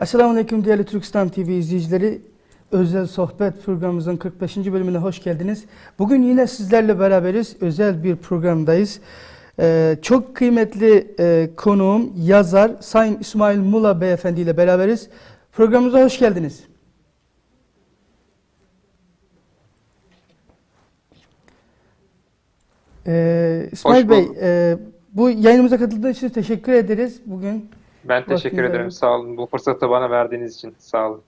Esselamu Aleyküm değerli Türkistan TV izleyicileri. Özel Sohbet programımızın 45. bölümüne hoş geldiniz. Bugün yine sizlerle beraberiz. Özel bir programdayız. Ee, çok kıymetli e, konuğum, yazar Sayın İsmail Mula Beyefendi ile beraberiz. Programımıza hoş geldiniz. Ee, İsmail Hoş Bey, e, bu yayınımıza katıldığınız için teşekkür ederiz. Bugün Ben teşekkür Vaktinizi ederim. Sağ olun. Bu fırsatı bana verdiğiniz için. Sağ olun.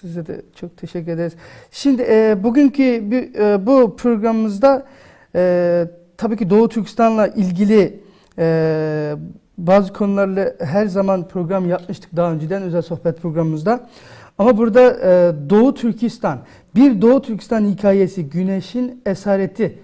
Size de çok teşekkür ederiz. Şimdi e, bugünkü bir, e, bu programımızda e, tabii ki Doğu Türkistan'la ilgili e, bazı konularla her zaman program yapmıştık daha önceden özel sohbet programımızda. Ama burada e, Doğu Türkistan, bir Doğu Türkistan hikayesi Güneşin Esareti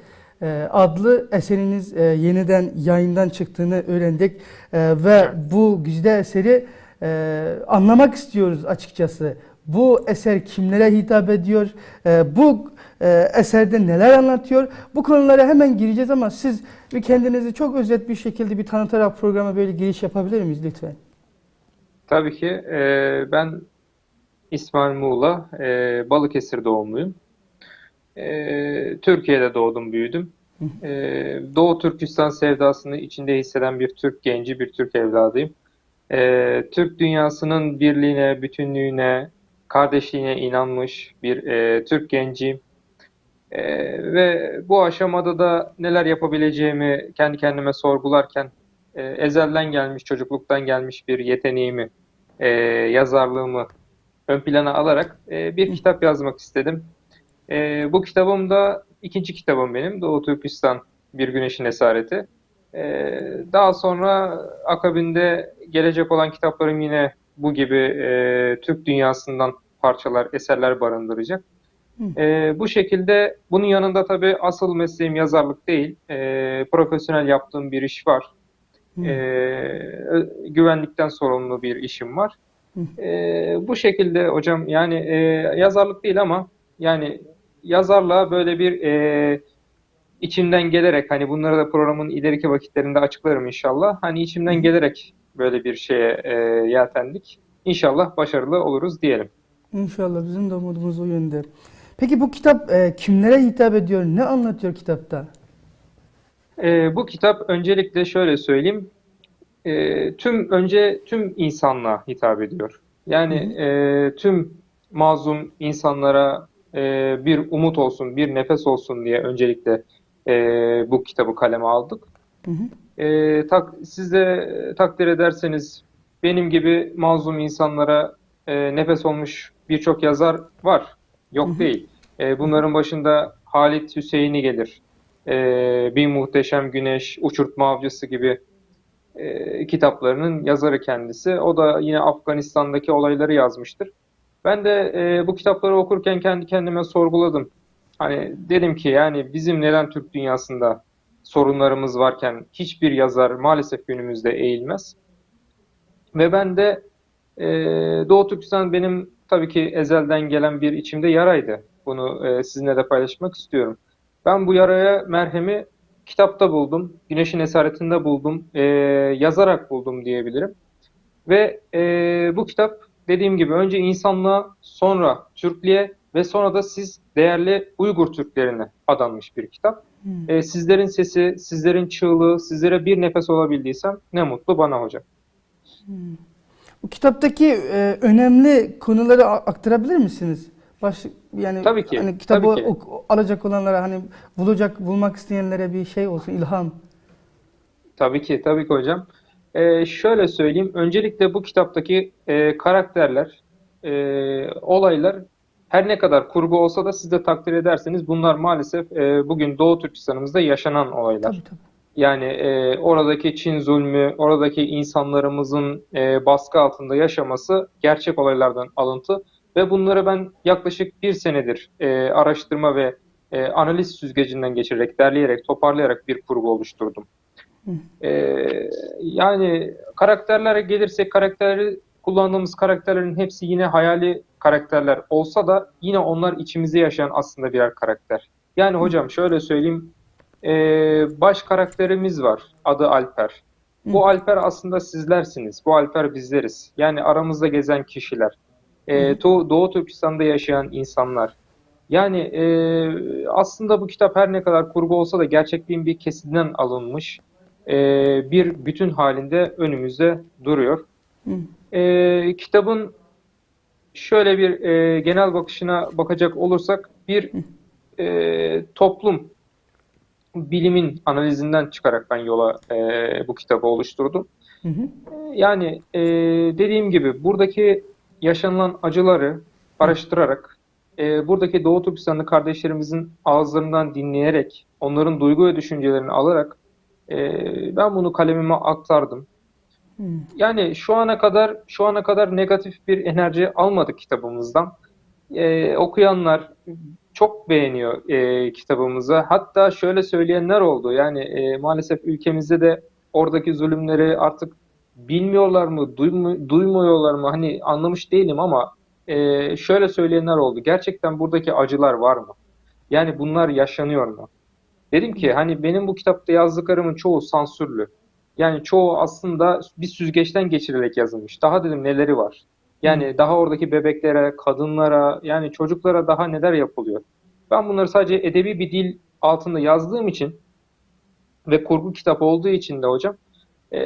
adlı eseriniz e, yeniden yayından çıktığını öğrendik. E, ve bu güzide eseri e, anlamak istiyoruz açıkçası. Bu eser kimlere hitap ediyor? E, bu e, eserde neler anlatıyor? Bu konulara hemen gireceğiz ama siz bir kendinizi çok özet bir şekilde bir tanıtarak programa böyle giriş yapabilir miyiz lütfen? Tabii ki ben İsmail Muğla, Balıkesir doğumluyum. E, Türkiye'de doğdum, büyüdüm. E, Doğu Türkistan sevdasını içinde hisseden bir Türk genci, bir Türk evladıyım. E, Türk dünyasının birliğine, bütünlüğüne, kardeşliğine inanmış bir e, Türk genciyim. E, ve bu aşamada da neler yapabileceğimi kendi kendime sorgularken e, ezelden gelmiş, çocukluktan gelmiş bir yeteneğimi, e, yazarlığımı ön plana alarak e, bir kitap yazmak istedim. E, bu kitabım da ikinci kitabım benim. Doğu Türkistan Bir Güneşin Esareti. E, daha sonra akabinde gelecek olan kitaplarım yine bu gibi e, Türk dünyasından parçalar, eserler barındıracak. E, bu şekilde bunun yanında tabii asıl mesleğim yazarlık değil, e, profesyonel yaptığım bir iş var. Hı. E, güvenlikten sorumlu bir işim var. Hı. E, bu şekilde hocam yani e, yazarlık değil ama yani yazarlığa böyle bir e, içimden gelerek hani bunları da programın ileriki vakitlerinde açıklarım inşallah. Hani içimden gelerek böyle bir şeye e, yeltendik. İnşallah başarılı oluruz diyelim. İnşallah bizim de umudumuz o yönde. Peki bu kitap e, kimlere hitap ediyor? Ne anlatıyor kitapta? Ee, bu kitap öncelikle şöyle söyleyeyim, e, tüm önce tüm insanlığa hitap ediyor. Yani e, tüm mazlum insanlara e, bir umut olsun, bir nefes olsun diye öncelikle e, bu kitabı kaleme aldık. Hı hı. E, tak, siz de takdir ederseniz benim gibi mazlum insanlara e, nefes olmuş birçok yazar var. Yok Hı hı. değil. E, bunların başında Halit Hüseyin'i gelir. E, Bir Muhteşem Güneş, Uçurtma Avcısı gibi e, kitaplarının yazarı kendisi. O da yine Afganistan'daki olayları yazmıştır. Ben de e, bu kitapları okurken kendi kendime sorguladım. Hani dedim ki yani bizim neden Türk dünyasında sorunlarımız varken hiçbir yazar maalesef günümüzde eğilmez. Ve ben de e, Doğu Türkistan benim tabii ki ezelden gelen bir içimde yaraydı. Bunu e, sizinle de paylaşmak istiyorum. Ben bu yaraya merhemi kitapta buldum, Güneşin Esaretinde buldum, e, yazarak buldum diyebilirim. Ve e, bu kitap dediğim gibi önce insanlığa, sonra Türklüğe ve sonra da siz değerli Uygur Türklerine adanmış bir kitap. Hı. E, sizlerin sesi, sizlerin çığlığı, sizlere bir nefes olabildiysem ne mutlu bana hocam. Bu kitaptaki e, önemli konuları aktarabilir misiniz? Baş, yani Tabii ki, hani kitabı tabii ki. ok- alacak olanlara hani bulacak bulmak isteyenlere bir şey olsun ilham. Tabii ki, tabii ki hocam. Ee, şöyle söyleyeyim, öncelikle bu kitaptaki e, karakterler, e, olaylar her ne kadar kurgu olsa da siz de takdir ederseniz bunlar maalesef e, bugün Doğu Türkistan'ımızda yaşanan olaylar. Tabii tabii. Yani e, oradaki Çin zulmü, oradaki insanlarımızın e, baskı altında yaşaması gerçek olaylardan alıntı ve bunları ben yaklaşık bir senedir e, araştırma ve e, analiz süzgecinden geçirerek, derleyerek, toparlayarak bir kurgu oluşturdum. E, yani karakterlere gelirsek karakteri kullandığımız karakterlerin hepsi yine hayali karakterler olsa da yine onlar içimizde yaşayan aslında birer karakter. Yani hocam şöyle söyleyeyim, e, baş karakterimiz var. Adı Alper. Bu Alper aslında sizlersiniz. Bu Alper bizleriz. Yani aramızda gezen kişiler. Ee, Doğu, Doğu Türkistan'da yaşayan insanlar. Yani e, aslında bu kitap her ne kadar kurgu olsa da gerçekliğin bir kesidinden alınmış e, bir bütün halinde önümüzde duruyor. Hı. E, kitabın şöyle bir e, genel bakışına bakacak olursak bir e, toplum bilimin analizinden çıkarak ben yola e, bu kitabı oluşturdum. Hı hı. Yani e, dediğim gibi buradaki yaşanılan acıları araştırarak, e, buradaki Doğu Türkistanlı kardeşlerimizin ağızlarından dinleyerek, onların duygu ve düşüncelerini alarak e, ben bunu kalemime aktardım. Hı. Yani şu ana kadar şu ana kadar negatif bir enerji almadık kitabımızdan. Ee, okuyanlar çok beğeniyor e, kitabımızı. Hatta şöyle söyleyenler oldu. Yani e, maalesef ülkemizde de oradaki zulümleri artık bilmiyorlar mı, duymu- duymuyorlar mı? Hani anlamış değilim ama e, şöyle söyleyenler oldu. Gerçekten buradaki acılar var mı? Yani bunlar yaşanıyor mu? Dedim ki hani benim bu kitapta yazdıklarımın çoğu sansürlü. Yani çoğu aslında bir süzgeçten geçirilerek yazılmış. Daha dedim neleri var? Yani daha oradaki bebeklere, kadınlara, yani çocuklara daha neler yapılıyor? Ben bunları sadece edebi bir dil altında yazdığım için ve kurgu kitap olduğu için de hocam e,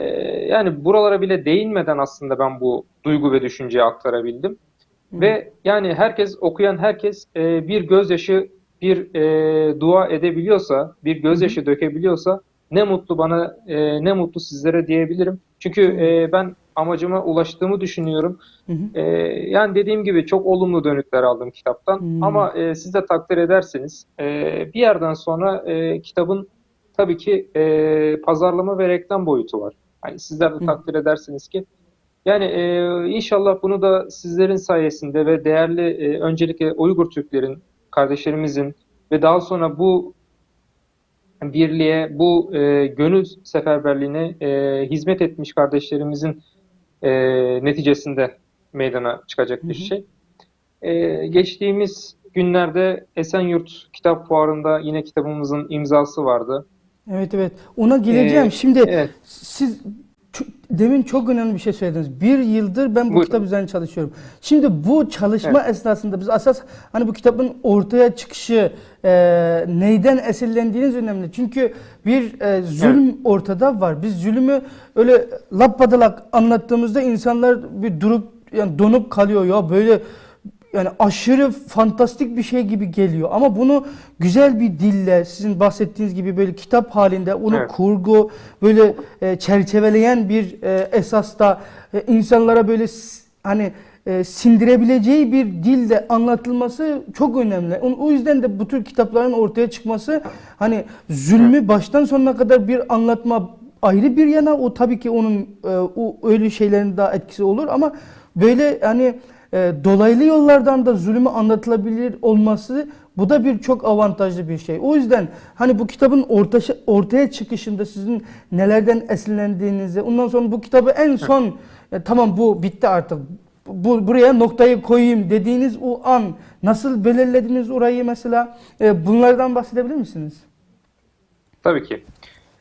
yani buralara bile değinmeden aslında ben bu duygu ve düşünceyi aktarabildim. Ve yani herkes okuyan herkes e, bir gözyaşı bir e, dua edebiliyorsa, bir gözyaşı dökebiliyorsa ne mutlu bana, e, ne mutlu sizlere diyebilirim. Çünkü e, ben amacıma ulaştığımı düşünüyorum. Hı hı. E, yani dediğim gibi çok olumlu dönütler aldım kitaptan. Hmm. Ama e, siz de takdir ederseniz e, bir yerden sonra e, kitabın tabii ki e, pazarlama ve reklam boyutu var. Yani sizler de Hı. takdir edersiniz ki yani e, inşallah bunu da sizlerin sayesinde ve değerli e, öncelikle Uygur Türklerin, kardeşlerimizin ve daha sonra bu birliğe, bu e, gönül seferberliğine e, hizmet etmiş kardeşlerimizin e, neticesinde meydana çıkacak bir Hı hı. şey. E, geçtiğimiz günlerde Esenyurt Kitap Fuarı'nda yine kitabımızın imzası vardı. Evet evet. Ona geleceğim. Ee, Şimdi evet. siz demin çok önemli bir şey söylediniz. Bir yıldır ben bu Buyurun. kitap üzerine çalışıyorum. Şimdi bu çalışma esnasında biz esas hani bu kitabın ortaya çıkışı e, neyden esinlendiğiniz önemli. Çünkü bir e, zulüm ortada var. Biz zulümü öyle lappadalak anlattığımızda insanlar bir durup yani donup kalıyor ya böyle yani aşırı fantastik bir şey gibi geliyor ama bunu güzel bir dille sizin bahsettiğiniz gibi böyle kitap halinde onu Evet. kurgu böyle e, çerçeveleyen bir e, esasta e, insanlara böyle hani e, sindirebileceği bir dilde anlatılması çok önemli. O, yüzden de bu tür kitapların ortaya çıkması hani zulmü baştan sonuna kadar bir anlatma ayrı bir yana o tabii ki onun e, o öyle şeylerin daha etkisi olur ama böyle hani e, dolaylı yollardan da zulmü anlatılabilir olması bu da bir çok avantajlı bir şey. O yüzden hani bu kitabın orta, ortaya çıkışında sizin nelerden esinlendiğinizi ondan sonra bu kitabı en son "Ya tamam bu bitti artık bu buraya noktayı koyayım dediğiniz o an nasıl belirlediniz orayı mesela E, bunlardan bahsedebilir misiniz? Tabii ki.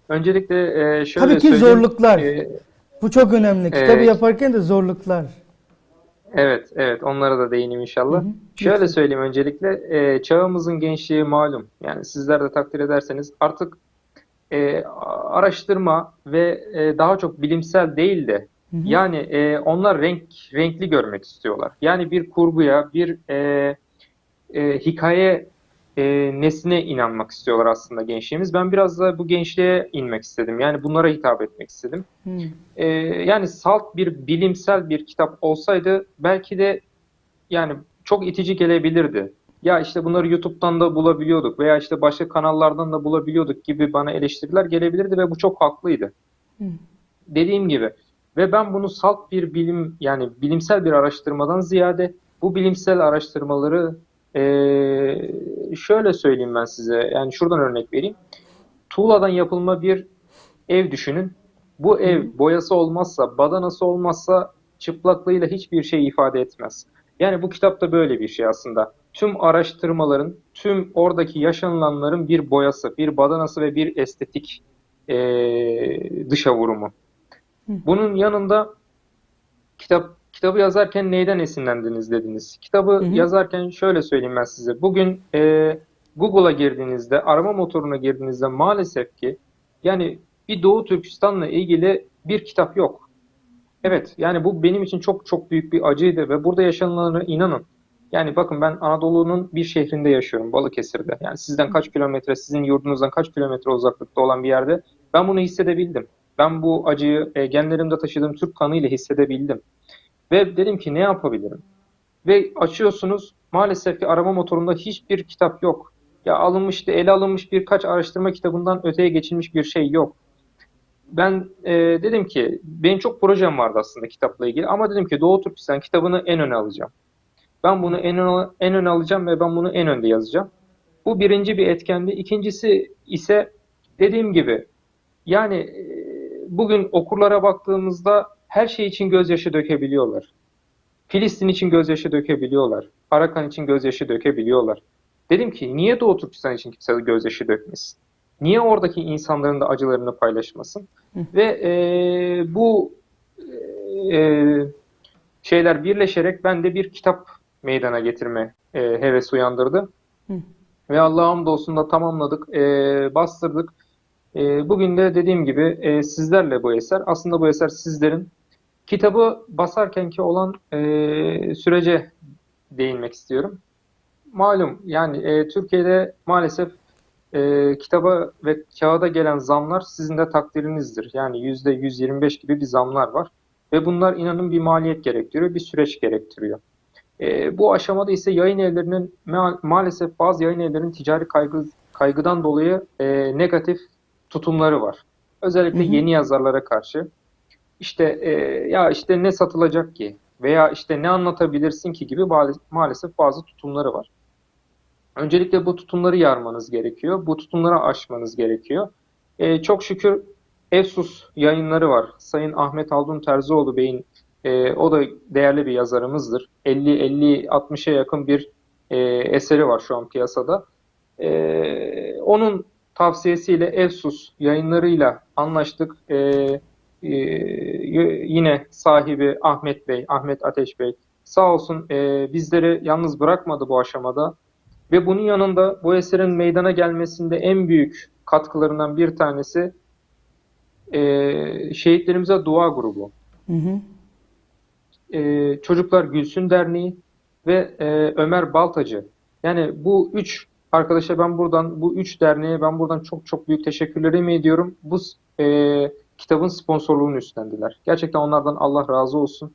Öncelikle e, şöyle Tabii ki söyleyeyim. zorluklar. E, Bu çok önemli. Kitabı Evet. yaparken de zorluklar. Evet, evet. Onlara da değineyim inşallah. Hı hı. Şöyle söyleyeyim öncelikle. e, çağımızın gençliği malum. Yani sizler de takdir ederseniz artık e, araştırma ve e, daha çok bilimsel değil de Hı hı. yani e, onlar renk renkli görmek istiyorlar. Yani bir kurguya, bir e, e, hikaye e, nesline inanmak istiyorlar aslında gençliğimiz. Ben biraz da bu gençliğe inmek istedim. Yani bunlara hitap etmek istedim. Hı. Ee, yani salt bir bilimsel bir kitap olsaydı belki de yani çok itici gelebilirdi. Ya işte bunları YouTube'dan da bulabiliyorduk veya işte başka kanallardan da bulabiliyorduk gibi bana eleştiriler gelebilirdi ve bu çok haklıydı. Hı. Dediğim gibi ve ben bunu salt bir bilim yani bilimsel bir araştırmadan ziyade bu bilimsel araştırmaları eee, şöyle söyleyeyim ben size yani şuradan örnek vereyim. Tuğladan yapılma bir ev düşünün. Bu ev boyası olmazsa, badanası olmazsa çıplaklığıyla hiçbir şey ifade etmez. Yani bu kitapta böyle bir şey aslında. Tüm araştırmaların, tüm oradaki yaşanılanların bir boyası, bir badanası ve bir estetik eee, dışa vurumu. Bunun yanında kitap kitabı yazarken neyden esinlendiniz dediniz. Kitabı hı. yazarken şöyle söyleyeyim ben size. Bugün e, Google'a girdiğinizde, arama motoruna girdiğinizde maalesef ki yani bir Doğu Türkistan'la ilgili bir kitap yok. Evet, yani bu benim için çok çok büyük bir acıydı ve burada yaşananlara inanın. Yani bakın ben Anadolu'nun bir şehrinde yaşıyorum, Balıkesir'de. Yani sizden kaç kilometre, sizin yurdunuzdan kaç kilometre uzaklıkta olan bir yerde ben bunu hissedebildim. Ben bu acıyı e, genlerimde taşıdığım Türk kanıyla hissedebildim. Ve dedim ki ne yapabilirim? Ve açıyorsunuz maalesef ki arama motorunda hiçbir kitap yok. Ya alınmıştı, ele alınmış birkaç araştırma kitabından öteye geçilmiş bir şey yok. Ben e, dedim ki benim çok projem vardı aslında kitapla ilgili ama dedim ki Doğu Türkistan kitabını en öne alacağım. Ben bunu en öne, en öne alacağım ve ben bunu en önde yazacağım. Bu birinci bir etkendi. İkincisi ise dediğim gibi yani e, bugün okurlara baktığımızda her şey için gözyaşı dökebiliyorlar. Filistin için gözyaşı dökebiliyorlar. Arakan için gözyaşı dökebiliyorlar. Dedim ki niye Doğu Türkistan için kimse gözyaşı dökmesin? Niye oradaki insanların da acılarını paylaşmasın? Ve e, bu e, şeyler birleşerek bende bir kitap meydana getirme e, hevesi uyandırdı. Hı. Ve Allah'a hamdolsun da tamamladık, e, bastırdık. E, bugün de dediğim gibi e, sizlerle bu eser. Aslında bu eser sizlerin. Kitabı basarkenki olan e, sürece değinmek istiyorum. Malum yani e, Türkiye'de maalesef e, kitaba ve kağıda gelen zamlar sizin de takdirinizdir. Yani %125 gibi bir zamlar var. Ve bunlar inanın bir maliyet gerektiriyor, bir süreç gerektiriyor. E, bu aşamada ise yayın evlerinin ma- maalesef bazı yayın evlerinin ticari kaygı, kaygıdan dolayı e, negatif tutumları var. Özellikle Hı hı. yeni yazarlara karşı. İşte e, ya işte ne satılacak ki veya işte ne anlatabilirsin ki gibi maalesef bazı tutumları var. Öncelikle bu tutumları yarmanız gerekiyor. Bu tutumları aşmanız gerekiyor. E, çok şükür Efsus yayınları var. Sayın Ahmet Haldun Terzioğlu Bey'in e, o da değerli bir yazarımızdır. 50-50-60'a yakın bir e, eseri var şu an piyasada. E, onun tavsiyesiyle Efsus yayınlarıyla anlaştık. E, e, yine sahibi Ahmet Bey, Ahmet Ateş Bey sağ olsun e, bizleri yalnız bırakmadı bu aşamada. Ve bunun yanında bu eserin meydana gelmesinde en büyük katkılarından bir tanesi e, şehitlerimize dua grubu. Hı hı. E, Çocuklar Gülsün Derneği ve e, Ömer Baltacı. Yani bu üç arkadaşa ben buradan, bu üç derneğe ben buradan çok çok büyük teşekkürlerimi ediyorum. Bu e, kitabın sponsorluğunu üstlendiler. Gerçekten onlardan Allah razı olsun.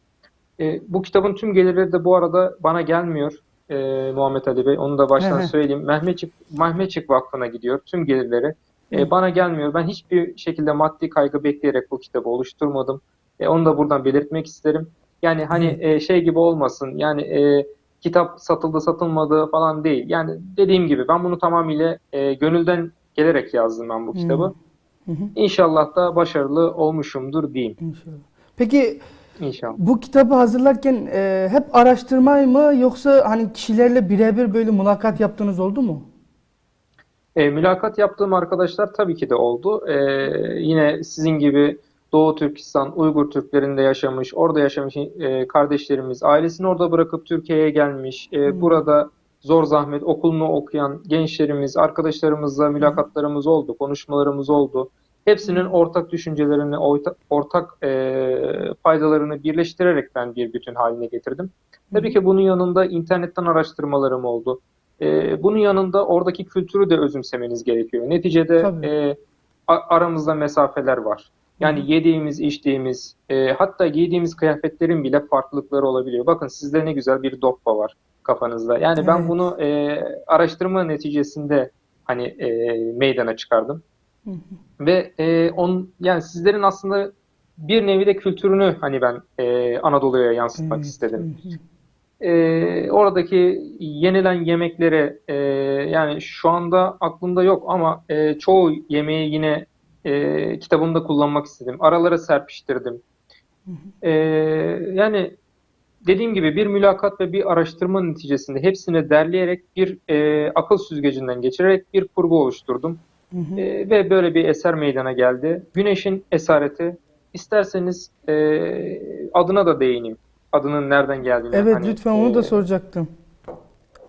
E, bu kitabın tüm gelirleri de bu arada bana gelmiyor e, Muhammed Ali Bey. Onu da baştan hı. söyleyeyim. Mehmetçik, Mehmetçik Vakfı'na gidiyor tüm gelirleri. E, bana gelmiyor. Ben hiçbir şekilde maddi kaygı bekleyerek bu kitabı oluşturmadım. E, onu da buradan belirtmek isterim. Yani hani e, şey gibi olmasın. Yani e, kitap satıldı satılmadı falan değil. Yani dediğim gibi ben bunu tamamıyla e, gönülden gelerek yazdım ben bu kitabı. Hı hı. İnşallah da başarılı olmuşumdur diyeyim. İnşallah. Peki İnşallah. bu kitabı hazırlarken e, hep araştırma mı yoksa hani kişilerle birebir böyle mülakat yaptığınız oldu mu? E, mülakat yaptığım arkadaşlar tabii ki de oldu. E, yine sizin gibi Doğu Türkistan, Uygur Türklerinde yaşamış, orada yaşamış e, kardeşlerimiz, ailesini orada bırakıp Türkiye'ye gelmiş, e, Hmm. burada zor zahmet okulunu okuyan gençlerimiz, arkadaşlarımızla mülakatlarımız oldu, konuşmalarımız oldu. Hepsinin ortak düşüncelerini, orta- ortak e, faydalarını birleştirerek ben bir bütün haline getirdim. Tabii ki bunun yanında internetten araştırmalarım oldu. E, bunun yanında oradaki kültürü de özümsemeniz gerekiyor. Neticede Tabii. e, aramızda mesafeler var. Yani yediğimiz, içtiğimiz, e, hatta giydiğimiz kıyafetlerin bile farklılıkları olabiliyor. Bakın sizde ne güzel bir doppa var kafanızda. Yani ben Evet. bunu e, araştırma neticesinde hani e, meydana çıkardım. Hı hı. Ve e, on, yani sizlerin aslında bir nevi de kültürünü hani ben e, Anadolu'ya yansıtmak Evet, istedim. hı. E, oradaki yenilen yemeklere e, yani şu anda aklımda yok ama e, çoğu yemeği yine e, kitabımda kullanmak istedim. Aralara serpiştirdim. E, yani dediğim gibi bir mülakat ve bir araştırma neticesinde hepsini derleyerek bir e, akıl süzgecinden geçirerek bir kurgu oluşturdum. Hı hı. E, ve böyle bir eser meydana geldi. Güneşin esareti isterseniz e, adına da değineyim. Adının nereden geldiğine. Evet Hani, lütfen onu da e, soracaktım.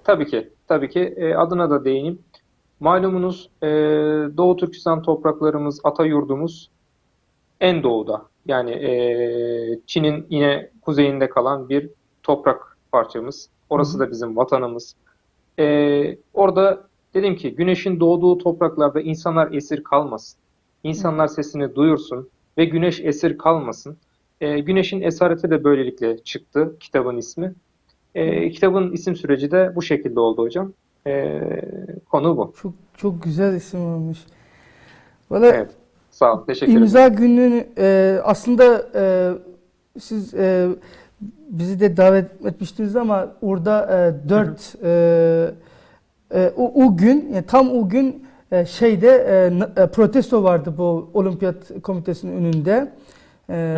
Tabii ki, tabii ki e, adına da değineyim. Malumunuz e, Doğu Türkistan topraklarımız, ata yurdumuz en doğuda. Yani e, Çin'in yine kuzeyinde kalan bir toprak parçamız. Orası da bizim vatanımız. E, orada dedim ki güneşin doğduğu topraklarda insanlar esir kalmasın. İnsanlar sesini duyursun ve güneş esir kalmasın. E, güneşin esareti de böylelikle çıktı kitabın ismi. E, kitabın isim süreci de bu şekilde oldu hocam. E, konu bu. Çok çok güzel isim olmuş. Valla Evet. Sağ ol. Teşekkür ederim. imza gününü e, aslında e, siz e, bizi de davet etmiştiniz ama orada e, dört e, e, o, o gün yani tam o gün e, şeyde e, e, protesto vardı bu olimpiyat komitesinin önünde. E,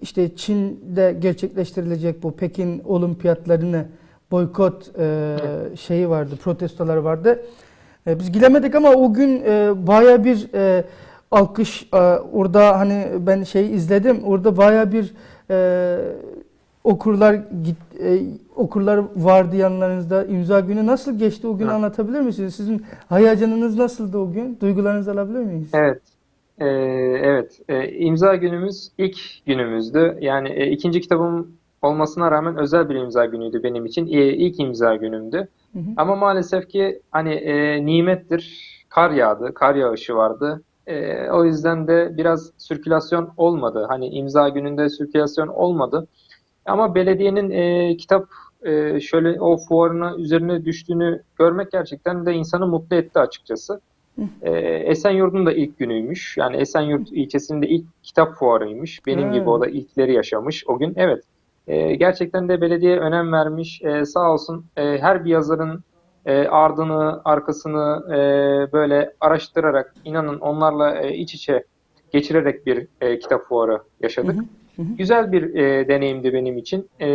işte Çin'de gerçekleştirilecek bu Pekin olimpiyatlarını boykot e, şeyi vardı, protestoları vardı. E, biz gidemedik ama o gün e, baya bir e, alkış e, orada hani ben şey izledim. Orada baya bir e, okurlar git e, okurlar vardı yanlarınızda. İmza günü nasıl geçti o gün Evet. anlatabilir misiniz? Sizin hayacanınız nasıldı o gün? Duygularınızı alabilir miyiz? Evet. Ee, evet. Ee, imza günümüz ilk günümüzdü. Yani e, ikinci kitabım olmasına rağmen özel bir imza günüydü benim için. Ee, ilk imza günümdü. Hı hı. Ama maalesef ki hani e, nimettir. Kar yağdı, kar yağışı vardı. Ee, o yüzden de biraz sirkülasyon olmadı. Hani imza gününde sirkülasyon olmadı. Ama belediyenin e, kitap e, şöyle o fuarına üzerine düştüğünü görmek gerçekten de insanı mutlu etti açıkçası. E, Esenyurt'un da ilk günüymüş. Yani Esenyurt ilçesinin de ilk kitap fuarıymış. Benim gibi o da ilkleri yaşamış o gün. Evet. E, gerçekten de belediye önem vermiş. E, sağ olsun e, her bir yazarın e, ardını, arkasını e, böyle araştırarak, inanın onlarla e, iç içe geçirerek bir e, kitap fuarı yaşadık. Hı hı. Güzel bir e, deneyimdi benim için. E,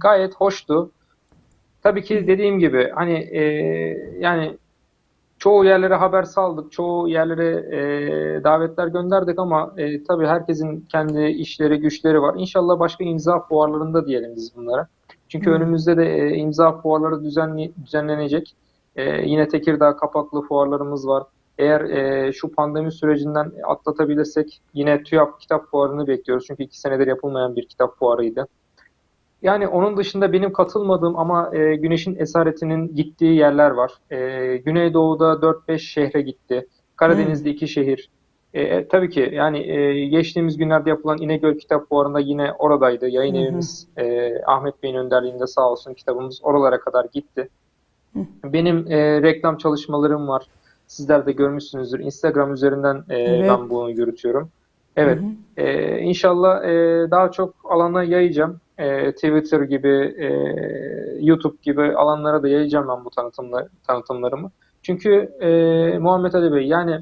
gayet hoştu. Tabii ki dediğim gibi hani e, yani çoğu yerlere haber saldık, çoğu yerlere e, davetler gönderdik ama e, tabii herkesin kendi işleri, güçleri var. İnşallah başka imza fuarlarında diyelim biz bunlara. Çünkü Hı. önümüzde de e, imza fuarları düzenli, düzenlenecek. E, yine Tekirdağ kapaklı fuarlarımız var. Eğer e, şu pandemi sürecinden atlatabilirsek yine TÜYAP kitap fuarını bekliyoruz. Çünkü iki senedir yapılmayan bir kitap fuarıydı. Yani onun dışında benim katılmadığım ama e, Güneş'in esaretinin gittiği yerler var. E, Güneydoğu'da 4-5 şehre gitti. Karadeniz'de 2 şehir. E, e, tabii ki yani e, geçtiğimiz günlerde yapılan İnegöl Kitap Fuarı'nda yine oradaydı. Yayın Hı hı. evimiz e, Ahmet Bey'in önderliğinde sağ olsun kitabımız oralara kadar gitti. Hı. Benim e, reklam çalışmalarım var. Sizler de görmüşsünüzdür. Instagram üzerinden e, Evet. ben bunu yürütüyorum. Evet. Hı hı. Ee, inşallah e, daha çok alana yayacağım. Ee, Twitter gibi, e, YouTube gibi alanlara da yayacağım ben bu tanıtımla, tanıtımlarımı. Çünkü e, Muhammed Ali Bey yani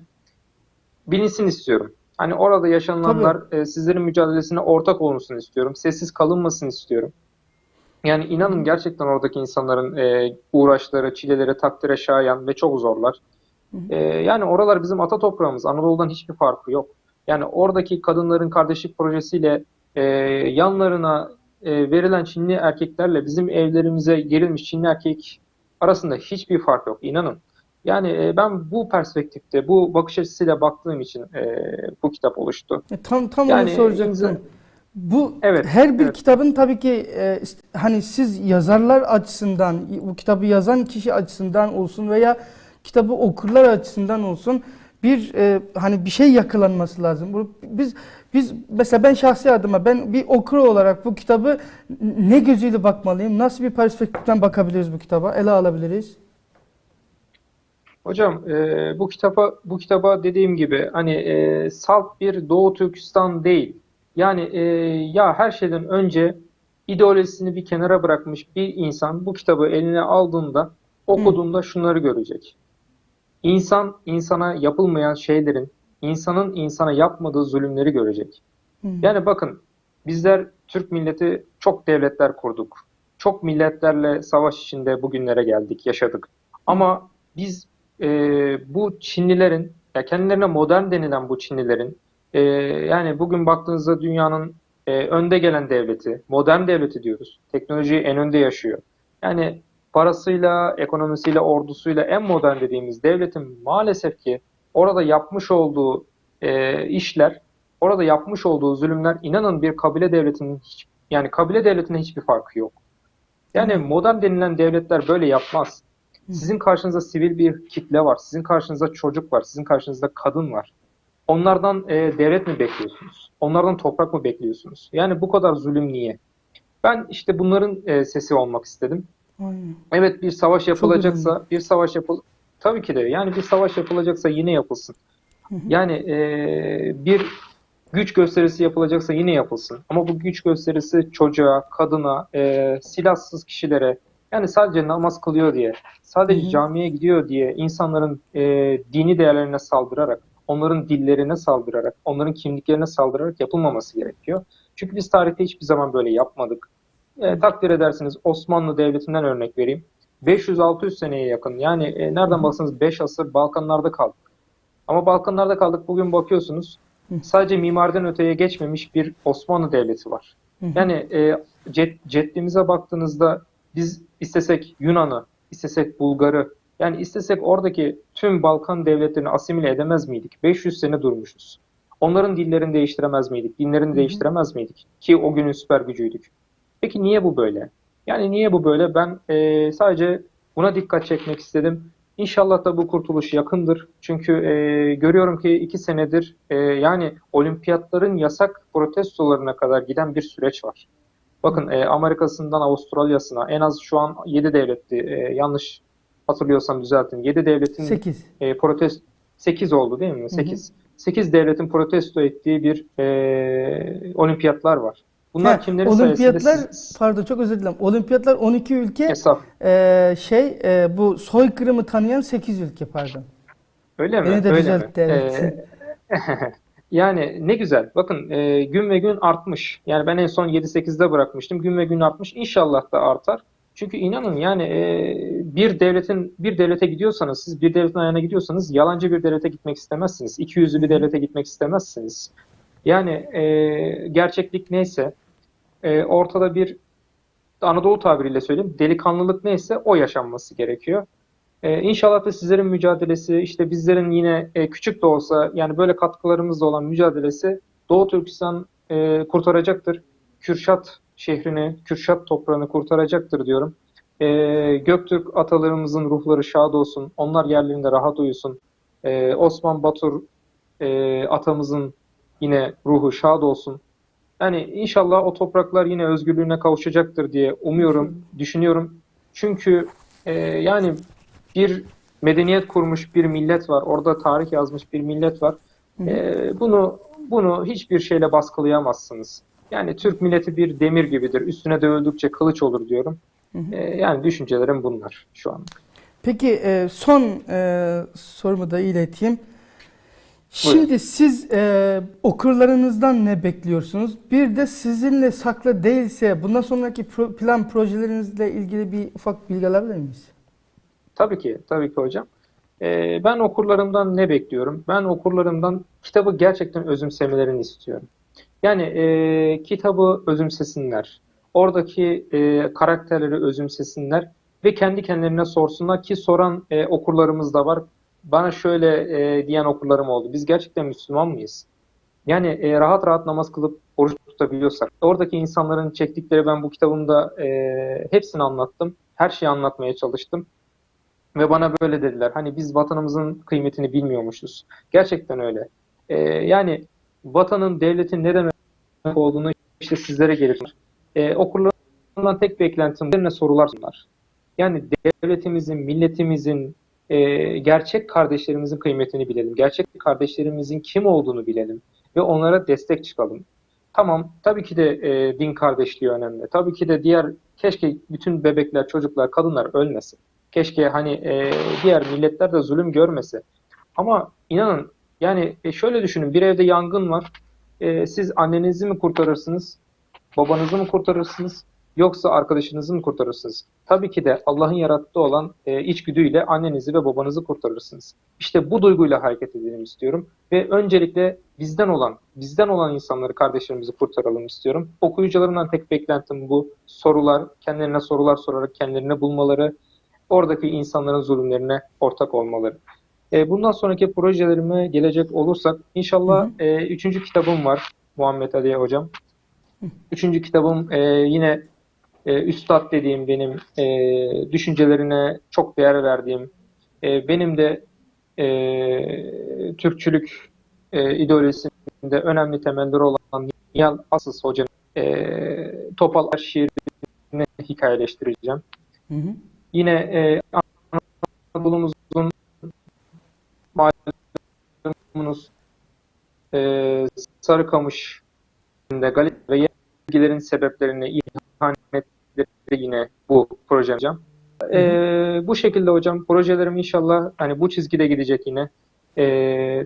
bilinsin istiyorum. Hani orada yaşananlar e, sizlerin mücadelesine ortak olunsun istiyorum. Sessiz kalınmasın istiyorum. Yani inanın gerçekten oradaki insanların e, uğraşları, çileleri takdire şayan ve çok zorlar. E, yani oralar bizim ata toprağımız. Anadolu'dan hiçbir farkı yok. Yani oradaki kadınların kardeşlik projesiyle e, yanlarına e, verilen Çinli erkeklerle bizim evlerimize gerilmiş Çinli erkek arasında hiçbir fark yok. İnanın. Yani e, ben bu perspektifte, bu bakış açısıyla baktığım için e, bu kitap oluştu. E, Tam tam Yani onu soracaktım. Bu Evet, her bir evet. kitabın tabii ki e, hani siz yazarlar açısından, bu kitabı yazan kişi açısından olsun veya kitabı okurlar açısından olsun bir e, hani bir şey yakalanması lazım. Bu, biz biz mesela ben şahsi adıma ben bir okur olarak bu kitabı ne gözüyle bakmalıyım? Nasıl bir perspektiften bakabiliriz bu kitaba? Ele alabiliriz? Hocam e, bu kitaba bu kitaba dediğim gibi hani e, salt bir Doğu Türkistan değil. Yani e, ya her şeyden önce ideolojisini bir kenara bırakmış bir insan bu kitabı eline aldığında okuduğunda şunları görecek. İnsan insana yapılmayan şeylerin, insanın insana yapmadığı zulümleri görecek. Hı. Yani bakın bizler Türk milleti çok devletler kurduk. Çok milletlerle savaş içinde bugünlere geldik, yaşadık. Ama biz e, bu Çinlilerin, ya kendilerine modern denilen bu Çinlilerin E, yani bugün baktığınızda dünyanın e, önde gelen devleti, modern devleti diyoruz. Teknolojiyi en önde yaşıyor. Yani parasıyla, ekonomisiyle, ordusuyla en modern dediğimiz devletin maalesef ki orada yapmış olduğu e, işler, orada yapmış olduğu zulümler inanın bir kabile devletinin hiç, yani kabile devletine hiçbir farkı yok. Yani modern denilen devletler böyle yapmaz. Sizin karşınızda sivil bir kitle var, sizin karşınızda çocuk var, sizin karşınızda kadın var. Onlardan e, devlet mi bekliyorsunuz? Onlardan toprak mı bekliyorsunuz? Yani bu kadar zulüm niye? Ben işte bunların e, sesi olmak istedim. Aynen. Evet bir savaş yapılacaksa, bir savaş yapıl tabii ki de yani bir savaş yapılacaksa yine yapılsın. Yani e, bir güç gösterisi yapılacaksa yine yapılsın. Ama bu güç gösterisi çocuğa, kadına, e, silahsız kişilere yani sadece namaz kılıyor diye, sadece Hı hı. camiye gidiyor diye insanların e, dini değerlerine saldırarak, onların dillerine saldırarak, onların kimliklerine saldırarak yapılmaması gerekiyor. Çünkü biz tarihte hiçbir zaman böyle yapmadık. E, takdir edersiniz Osmanlı Devleti'nden örnek vereyim. 500-600 seneye yakın yani e, nereden baksanız 5 asır Balkanlarda kaldık. Ama Balkanlarda kaldık bugün bakıyorsunuz sadece mimariden öteye geçmemiş bir Osmanlı Devleti var. Yani e, ced, ceddimize baktığınızda biz istesek Yunan'ı, istesek Bulgar'ı, yani istesek oradaki tüm Balkan devletlerini asimile edemez miydik? 500 sene durmuşuz. Onların dillerini değiştiremez miydik? Dinlerini değiştiremez miydik? Ki o günün süper gücüydük. Peki niye bu böyle? Yani niye bu böyle? Ben e, sadece buna dikkat çekmek istedim. İnşallah da bu kurtuluş yakındır. Çünkü e, görüyorum ki iki senedir e, yani olimpiyatların yasak protestolarına kadar giden bir süreç var. Bakın e, Amerika'sından Avustralya'sına en az şu an 7 devletti. E, yanlış hatırlıyorsam düzeltin. 7 devletin 8. e, protest 8 oldu değil mi? 8. 8 devletin protesto ettiği bir e, olimpiyatlar var. Bunlar Ha, kimlerin olimpiyatlar sayesinde siz- pardon çok özür dilerim. Olimpiyatlar 12 ülke hesap. e, şey e, bu soykırımı tanıyan 8 ülke pardon. Öyle mi? Beni de Öyle düzeltti, mi? evet. Ee, yani ne güzel. Bakın e, gün ve gün artmış. Yani ben en son 7-8'de bırakmıştım. Gün ve gün artmış. İnşallah da artar. Çünkü inanın yani e, bir devletin bir devlete gidiyorsanız siz bir devletin ayağına gidiyorsanız yalancı bir devlete gitmek istemezsiniz. İki yüzlü bir devlete gitmek istemezsiniz. Yani e, gerçeklik neyse e, ortada bir Anadolu tabiriyle söyleyeyim delikanlılık neyse o yaşanması gerekiyor. Ee, inşallah da sizlerin mücadelesi, işte bizlerin yine e, küçük de olsa yani böyle katkılarımızla olan mücadelesi Doğu Türkistan e, kurtaracaktır. Kürşat şehrini, Kürşat toprağını kurtaracaktır diyorum. Ee, Göktürk atalarımızın ruhları şad olsun, onlar yerlerinde rahat uyusun. Ee, Osman Batur e, atamızın yine ruhu şad olsun. Yani inşallah o topraklar yine özgürlüğüne kavuşacaktır diye umuyorum, düşünüyorum. Çünkü e, yani bir medeniyet kurmuş bir millet var. Orada tarih yazmış bir millet var. E, bunu bunu hiçbir şeyle baskılayamazsınız. Yani Türk milleti bir demir gibidir. Üstüne dövüldükçe kılıç olur diyorum. E, yani düşüncelerim bunlar şu an. Peki e, son e, sorumu da ileteyim. Şimdi siz e, okurlarınızdan ne bekliyorsunuz? Bir de sizinle saklı değilse bundan sonraki pro- plan projelerinizle ilgili bir ufak bilgi alabilir miyiz? Tabii ki, tabii ki hocam. Ee, ben okurlarımdan ne bekliyorum? Ben okurlarımdan kitabı gerçekten özümsemelerini istiyorum. Yani e, kitabı özümsesinler. Oradaki e, karakterleri özümsesinler ve kendi kendilerine sorsunlar ki soran e, okurlarımız da var. Bana şöyle e, diyen okurlarım oldu. Biz gerçekten Müslüman mıyız? Yani e, rahat rahat namaz kılıp oruç tutabiliyorsak, oradaki insanların çektikleri ben bu kitabımda e, hepsini anlattım. Her şeyi anlatmaya çalıştım. Ve bana böyle dediler. Hani biz vatanımızın kıymetini bilmiyormuşuz. Gerçekten öyle. Ee, yani vatanın, devletin ne demek olduğunu işte sizlere gelir. Ee, okurlarından tek beklentim üzerine sorular sunlar. Yani devletimizin, milletimizin, e, gerçek kardeşlerimizin kıymetini bilelim. Gerçek kardeşlerimizin kim olduğunu bilelim. Ve onlara destek çıkalım. Tamam, tabii ki de e, din kardeşliği önemli. Tabii ki de diğer, keşke bütün bebekler, çocuklar, kadınlar ölmesin. Keşke hani e, diğer milletler de zulüm görmese. Ama inanın yani e, şöyle düşünün bir evde yangın var. E, siz annenizi mi kurtarırsınız? Babanızı mı kurtarırsınız? yoksa arkadaşınızı mı kurtarırsınız? Tabii ki de Allah'ın yarattığı olan e, içgüdüyle annenizi ve babanızı kurtarırsınız. İşte bu duyguyla hareket edelim istiyorum ve öncelikle bizden olan, bizden olan insanları, kardeşlerimizi kurtaralım istiyorum. Okuyucularımdan tek beklentim bu. Sorular, kendilerine sorular sorarak kendilerini bulmaları, oradaki insanların zulümlerine ortak olmaları. E, bundan sonraki projelerime gelecek olursak inşallah Hı hı. e, üçüncü kitabım var Muhammed Ali Hocam. Üçüncü kitabım e, yine e, üstad dediğim benim e, düşüncelerine çok değer verdiğim, e, benim de e, Türkçülük e, ideolojisinde önemli temelleri olan Nihal Asız Hoca'nın e, Topal şiirini hikayeleştireceğim. Hı hı. Yine e, Anadolu'muzun malumunuz e, Sarıkamış Galip ve yenilgilerin sebeplerini, ihanetleri yine bu proje yapacağım. E, bu şekilde hocam projelerim inşallah hani bu çizgide gidecek yine. E,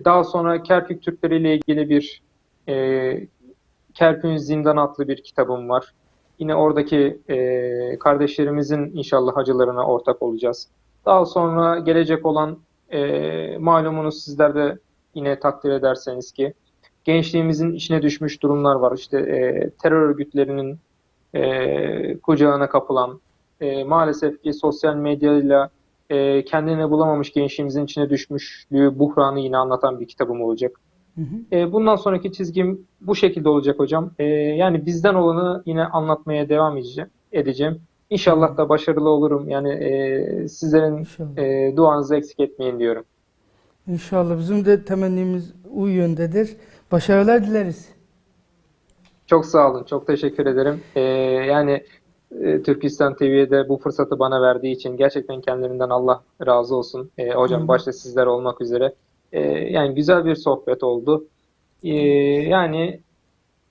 daha sonra Kerkük Türkleri ile ilgili bir e, Kerkük'ün Zindan adlı bir kitabım var. Yine oradaki e, kardeşlerimizin inşallah acılarına ortak olacağız. Daha sonra gelecek olan e, malumunuz sizler de yine takdir ederseniz ki gençliğimizin içine düşmüş durumlar var. İşte e, terör örgütlerinin e, kucağına kapılan, e, maalesef ki sosyal medyayla e, kendini bulamamış gençliğimizin içine düşmüşlüğü, buhranı yine anlatan bir kitabım olacak. Hı hı. E, bundan sonraki çizgim bu şekilde olacak hocam. E, yani bizden olanı yine anlatmaya devam edeceğim. edeceğim. İnşallah da başarılı olurum. Yani e, sizlerin İnşallah. e, duanızı eksik etmeyin diyorum. İnşallah bizim de temennimiz o yöndedir. Başarılar dileriz. Çok sağ olun. Çok teşekkür ederim. E, yani e, Türkistan TV'ye de bu fırsatı bana verdiği için gerçekten kendilerinden Allah razı olsun. E, hocam Hı. başta sizler olmak üzere. E, yani güzel bir sohbet oldu. E, yani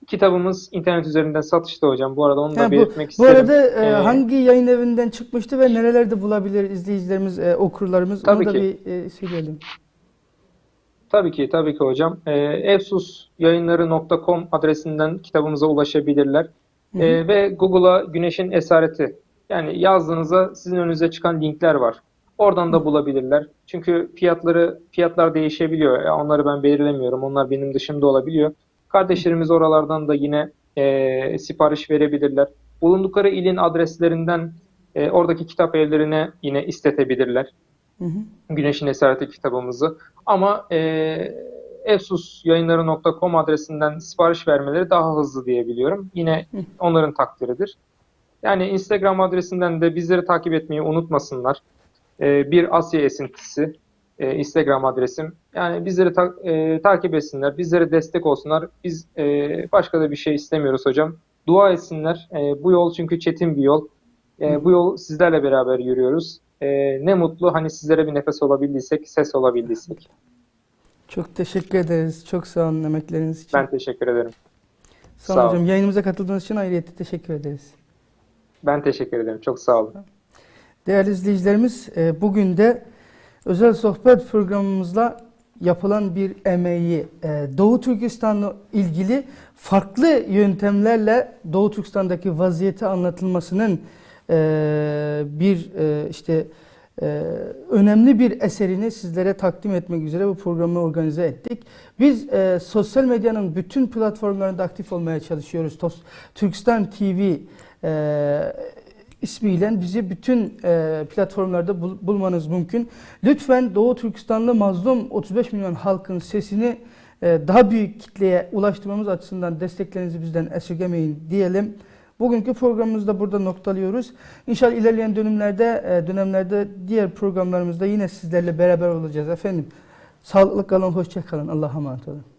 kitabımız internet üzerinden satışta hocam. Bu arada onu da bu, belirtmek bu isterim. arada e, Ee, hangi yayın evinden çıkmıştı ve nerelerde bulabilir izleyicilerimiz, e, okurlarımız? Tabii Onu da ki. bir e, söyleyelim. Tabii ki, tabii ki hocam. E, efsusyayınları.com adresinden kitabımıza ulaşabilirler. Hı hı. E, ve Google'a Güneşin Esareti yani yazdığınızda sizin önünüze çıkan linkler var. Oradan da bulabilirler. Çünkü fiyatları fiyatlar değişebiliyor. Ya onları ben belirlemiyorum. Onlar benim dışımda olabiliyor. Kardeşlerimiz oralardan da yine e, sipariş verebilirler. Bulundukları ilin adreslerinden e, oradaki kitap evlerine yine istetebilirler. Hı hı. Güneşin Esareti kitabımızı. Ama e, efsusyayınları.com adresinden sipariş vermeleri daha hızlı diyebiliyorum. Yine Hı. onların takdiridir. Yani Instagram adresinden de bizleri takip etmeyi unutmasınlar. E, bir Asya esintisi e, Instagram adresim. Yani bizleri ta- e, takip etsinler, bizlere destek olsunlar. Biz e, başka da bir şey istemiyoruz hocam. Dua etsinler. E, bu yol çünkü çetin bir yol. E, bu yol sizlerle beraber yürüyoruz. E, ne mutlu hani sizlere bir nefes olabildiysek, ses olabildiysek. Çok teşekkür ederiz. Çok sağ olun emekleriniz için. Ben teşekkür ederim. sağ olun sağ hocam. olun. Yayınımıza katıldığınız için ayrıca teşekkür ederiz. Ben teşekkür ederim. Çok sağ olun. Değerli izleyicilerimiz, e, bugün de özel sohbet programımızla yapılan bir emeği e, Doğu Türkistan'la ilgili farklı yöntemlerle Doğu Türkistan'daki vaziyeti anlatılmasının e, bir işte önemli bir eserini sizlere takdim etmek üzere bu programı organize ettik. Biz sosyal medyanın bütün platformlarında aktif olmaya çalışıyoruz. Türkistan TV ismiyle bizi bütün e, platformlarda bul- bulmanız mümkün. Lütfen Doğu Türkistanlı mazlum 35 milyon halkın sesini e, daha büyük kitleye ulaştırmamız açısından desteklerinizi bizden esirgemeyin diyelim. Bugünkü programımızı da burada noktalıyoruz. İnşallah ilerleyen dönemlerde e, dönemlerde diğer programlarımızda yine sizlerle beraber olacağız efendim. Sağlıklı kalın, hoşça kalın. Allah'a emanet olun.